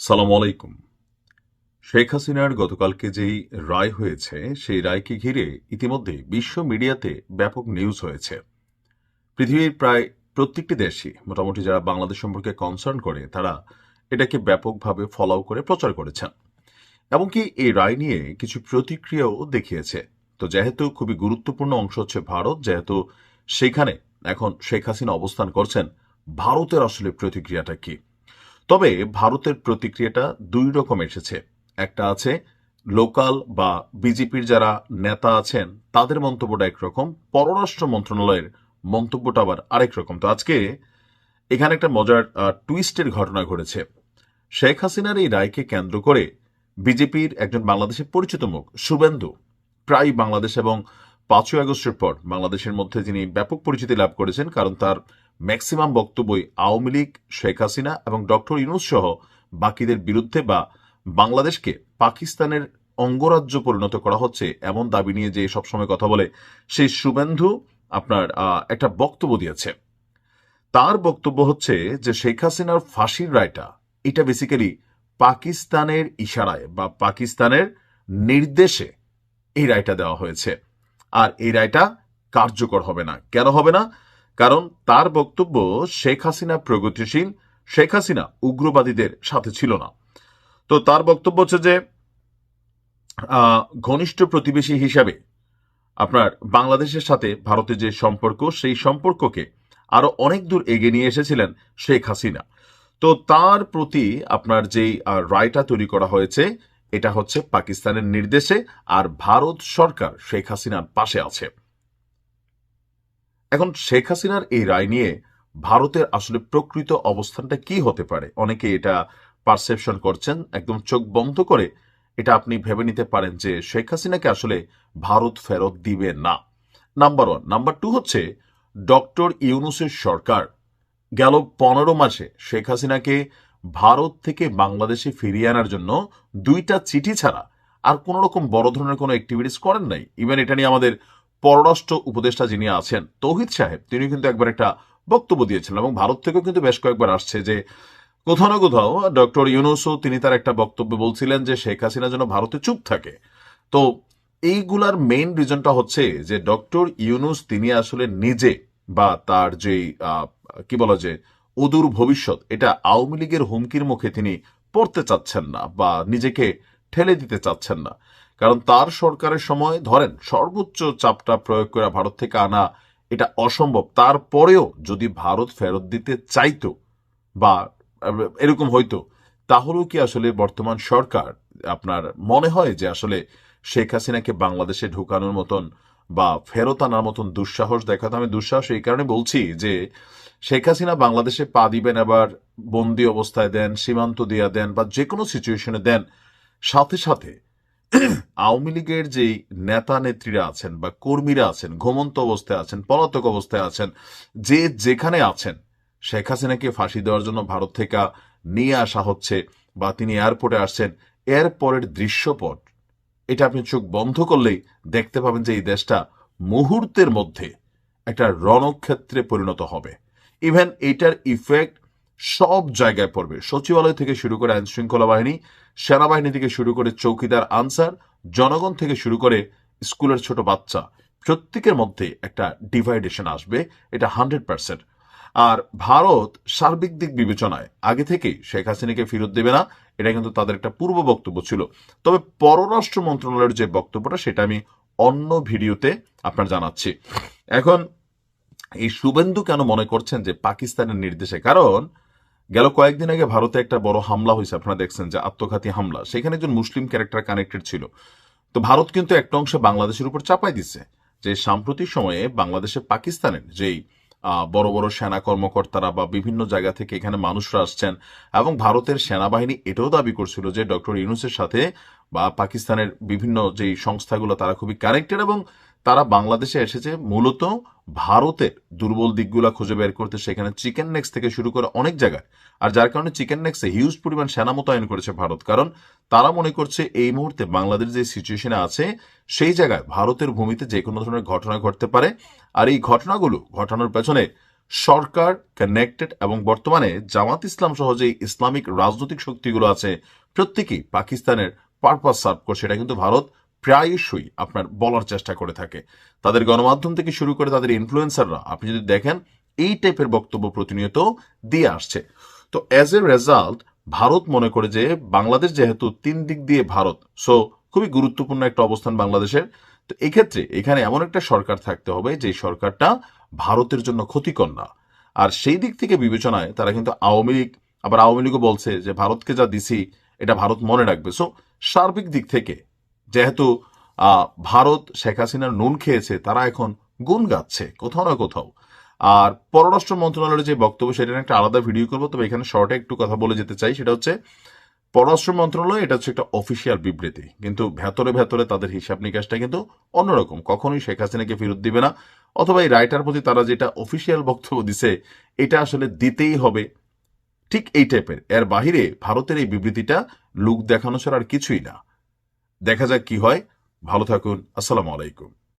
সালাম আলাইকুম। শেখ হাসিনার গতকালকে যেই রায় হয়েছে, সেই রায়কে ঘিরে ইতিমধ্যে বিশ্ব মিডিয়াতে ব্যাপক নিউজ হয়েছে। পৃথিবীর প্রায় প্রত্যেকটি দেশই, মোটামুটি যারা বাংলাদেশ সম্পর্কে কনসার্ন করে, তারা এটাকে ব্যাপকভাবে ফলো করে প্রচার করেছেন। এমনকি এই রায় নিয়ে কিছু প্রতিক্রিয়াও দেখিয়েছে। তো যেহেতু খুবই গুরুত্বপূর্ণ অংশ হচ্ছে ভারত, যেহেতু সেখানে এখন শেখ হাসিনা অবস্থান করছেন, ভারতের আসলে প্রতিক্রিয়াটা কি? তবে ভারতের প্রতিক্রিয়াটা দুই রকম এসেছে। একটা আছে, লোকাল বা বিজেপির যারা নেতা আছেন, তাদের মন্তব্যটা একরকম। পররাষ্ট্র মন্ত্রণালয়ের মন্তব্যটা আবার আরেক রকম। তো আজকে এখানে একটা মজার টুইস্টের ঘটনা ঘটেছে। শেখ হাসিনার এই রায়কে কেন্দ্র করে বিজেপির একজন বাংলাদেশের পরিচিত মুখ, শুভেন্দু প্রায় বাংলাদেশ এবং পাঁচই আগস্টের পর বাংলাদেশের মধ্যে যিনি ব্যাপক পরিচিতি লাভ করেছেন, কারণ তার ম্যাক্সিমাম বক্তব্যই আওয়ামী লীগ, শেখ হাসিনা এবং ডক্টর ইউনুস সহ বাকিদের বিরুদ্ধে বা বাংলাদেশকে পাকিস্তানের অঙ্গরাজ্য পরিণত করা হচ্ছে এমন দাবি নিয়ে যে সবসময় কথা বলে সেই শুভেন্দু আপনার একটা বক্তব্য দিয়েছে। তার বক্তব্য হচ্ছে যে শেখ হাসিনার ফাঁসির রায়টা, এটা বেসিক্যালি পাকিস্তানের ইশারায় বা পাকিস্তানের নির্দেশে এই রায়টা দেওয়া হয়েছে। আর এই রায়টা কার্যকর হবে না। কেন হবে না? কারণ তার বক্তব্য শেখ হাসিনা প্রগতিশীল, শেখ হাসিনা উগ্রবাদীদের সাথে ছিল না। তো তার বক্তব্য হচ্ছে যে ঘনিষ্ঠ প্রতিবেশী হিসাবে আপনার বাংলাদেশের সাথে ভারতের যে সম্পর্ক, সেই সম্পর্ককে আরও অনেক দূর এগিয়ে নিয়ে এসেছিলেন শেখ হাসিনা। তো তার প্রতি আপনার যেই রায়টা তৈরি করা হয়েছে, এটা হচ্ছে পাকিস্তানের নির্দেশে আর ভারত সরকার শেখ হাসিনার পাশে আছে। এখন শেখ হাসিনার এই রায় নিয়ে ভারতের আসলে প্রকৃত অবস্থানটা কি হতে পারে? অনেকে এটা পারসেপশন করছেন, একদম চোখ বন্ধ করে এটা আপনি ভেবে নিতে পারেন যে শেখ হাসিনাকে আসলে ভারত ফেরত দিবে না। নাম্বার ওয়ান নাম্বার টু হচ্ছে, ডক্টর ইউনুসের সরকার গেল পনেরো মাসে শেখ হাসিনাকে ভারত থেকে বাংলাদেশে ফিরিয়ে আনার জন্য দুইটা চিঠি ছাড়া আর কোন রকম বড় ধরনের কোনো অ্যাক্টিভিটিস করেন নাই। ইভেন এটা নিয়ে আমাদের পররাষ্ট্র উপদেষ্টা যিনি আছেন, তৌহিদ সাহেব তিনি কিন্তু একবার একটা বক্তব্য দিয়েছিলেন এবং ভারত থেকেও কিন্তু বেশ কয়েকবার আসছে যে কোথাও না কোথাও ডক্টর ইউনুসও তিনি তার একটা বক্তব্য বলছিলেন যে শেখ হাসিনা যেন ভারতে চুপ থাকে। তো এইগুলার মেইন রিজনটা হচ্ছে যে ডক্টর ইউনুস তিনি আসলে নিজে বা তার যে কি বলা যে অদূর ভবিষ্যৎ, এটা আওয়ামী লীগের হুমকির মুখে তিনি পড়তে চাচ্ছেন না বা নিজেকে ঠেলে দিতে চাচ্ছেন না। কারণ তার সরকারের সময়, ধরেন, সর্বোচ্চ চাপটা প্রয়োগ করে ভারত থেকে আনা এটা অসম্ভব। তারপরেও যদি ভারত ফেরত দিতে চাইতো বা এরকম হইতো, তাহলেও কি আসলে বর্তমান সরকার, আপনার মনে হয় যে আসলে শেখ হাসিনাকে বাংলাদেশে ঢুকানোর মতন বা ফেরত আনার মতন দুঃসাহস দেখাতে? আমি দুঃসাহস এই কারণে বলছি যে শেখ হাসিনা বাংলাদেশে পা দিবেন আবার বন্দি অবস্থায় দেন, সীমান্ত দিয়া দেন বা যে কোনো সিচুয়েশনে দেন, সাথে সাথে আওয়ামী লীগের যেই নেতা নেত্রীরা আছেন বা কর্মীরা আছেন, ঘুমন্ত অবস্থায় আছেন, পলাতক অবস্থায় আছেন, যে যেখানে আছেন, শেখ হাসিনাকে ফাঁসি দেওয়ার জন্য ভারত থেকে নিয়ে আসা হচ্ছে বা তিনি এয়ারপোর্টে আসছেন এরপরের দৃশ্যপট, এটা আপনি চোখ বন্ধ করলেই দেখতে পাবেন যে এই দেশটা মুহূর্তের মধ্যে একটা রণক্ষেত্রে পরিণত হবে। ইভেন এটার ইফেক্ট সব জায়গায় পড়বে। সচিবালয় থেকে শুরু করে আইন শৃঙ্খলা বাহিনী, সেনাবাহিনী থেকে শুরু করে চৌকিদার আনসার, জনগণ থেকে শুরু করে স্কুলের ছোট বাচ্চা। প্রত্যেকের মধ্যে একটা ডিভাইডেশন আসবে, এটা হান্ড্রেড পার্সেন্ট। আর ভারত সার্বিক দিক বিবেচনায় আগে থেকে শেখ হাসিনাকে ফেরত দেবে না, এটা কিন্তু তাদের একটা পূর্ব বক্তব্য ছিল। তবে পররাষ্ট্র মন্ত্রণালয়ের যে বক্তব্যটা, সেটা আমি অন্য ভিডিওতে আপনার জানাচ্ছি। এখন এই শুভেন্দু কেন মনে করছেন যে পাকিস্তানের নির্দেশে? কারণ গেল কয়েকদিন আগে ভারতে একটা বড় হামলা হয়েছে, আপনারা দেখছেন, যে আত্মঘাতী হামলা। সেখানে একজন মুসলিম ক্যারেক্টার কানেক্টেড ছিল। তো ভারত কিন্তু একটা অংশে বাংলাদেশের উপর চাপাই দিচ্ছে যে সাম্প্রতিক সময়ে বাংলাদেশে পাকিস্তানের যেই বড় বড় সেনা কর্মকর্তারা বা বিভিন্ন জায়গা থেকে এখানে মানুষরা আসছেন, এবং ভারতের সেনাবাহিনী এটাও দাবি করছিল যে ডক্টর ইউনুসের সাথে বা পাকিস্তানের বিভিন্ন যেই সংস্থাগুলো, তারা খুবই কানেক্টেড এবং তারা বাংলাদেশে এসেছে মূলত ভারতের দুর্বল দিকগুলো খুঁজে বের করতে। সেখানে চিকেন নেক্স থেকে শুরু করে অনেক জায়গায়। আর যার কারণে চিকেন নেক্সে হিউজ পরিমাণ সেনা মোতায়েন করেছে ভারত। কারণ তারা মনে করছে এই মুহূর্তে বাংলাদেশ যে সিচুয়েশনে আছে, সেই জায়গায় ভারতের ভূমিতে যে কোনো ধরনের ঘটনা ঘটতে পারে। আর এই ঘটনাগুলো, ঘটানোর পেছনে সরকার কানেক্টেড এবং বর্তমানে জামাত ইসলাম সহ যে ইসলামিক রাজনৈতিক শক্তিগুলো আছে, প্রত্যেকেই পাকিস্তানের পারপাস সার্ভ করছে। এটা কিন্তু ভারত প্রায়শই আপনার বলার চেষ্টা করে থাকে। তাদের গণমাধ্যম থেকে শুরু করে তাদের ইনফ্লুয়েন্সাররা আপনি যদি দেখেন, এই টাইপের বক্তব্য প্রতিনিয়ত দিয়ে আসছে। তো অ্যাজ এ রেজাল্ট ভারত মনে করে যে বাংলাদেশ যেহেতু তিন দিক দিয়ে ভারত সো খুবই গুরুত্বপূর্ণ একটা অবস্থান বাংলাদেশের। তো এক্ষেত্রে এখানে এমন একটা সরকার থাকতে হবে যে সরকারটা ভারতের জন্য ক্ষতিকর না। আর সেই দিক থেকে বিবেচনায় তারা কিন্তু আওয়ামী লীগ, আবার আওয়ামী লীগও বলছে যে, ভারতকে যা দিছি, এটা ভারত মনে রাখবে। সো সার্বিক দিক থেকে যেহেতু ভারত শেখ হাসিনার নুন খেয়েছে, তারা এখন গুণ গাচ্ছে, কোথাও না কোথাও। আর পররাষ্ট্র মন্ত্রণালয়ের যে বক্তব্য, সেটা একটা আলাদা ভিডিও করব, তবে এখানে শর্টে একটু কথা বলে যেতে চাই, সেটা হচ্ছে, পররাষ্ট্র মন্ত্রণালয়, এটা হচ্ছে একটা অফিসিয়াল বিবৃতি, কিন্তু ভেতরে ভেতরে তাদের হিসাব নিকাশটা কিন্তু অন্যরকম, কখনোই শেখ হাসিনাকে ফেরত দিবে না, অথবা এই রাইটার প্রতি তারা যেটা অফিসিয়াল বক্তব্য দিছে, এটা আসলে দিতেই হবে, ঠিক এই টাইপের এর বাহিরে ভারতের এই বিবৃতিটা লুক দেখানো ছাড়া আর কিছুই না। দেখা যাক কি হয়। ভালো থাকুন। আসসালামু আলাইকুম।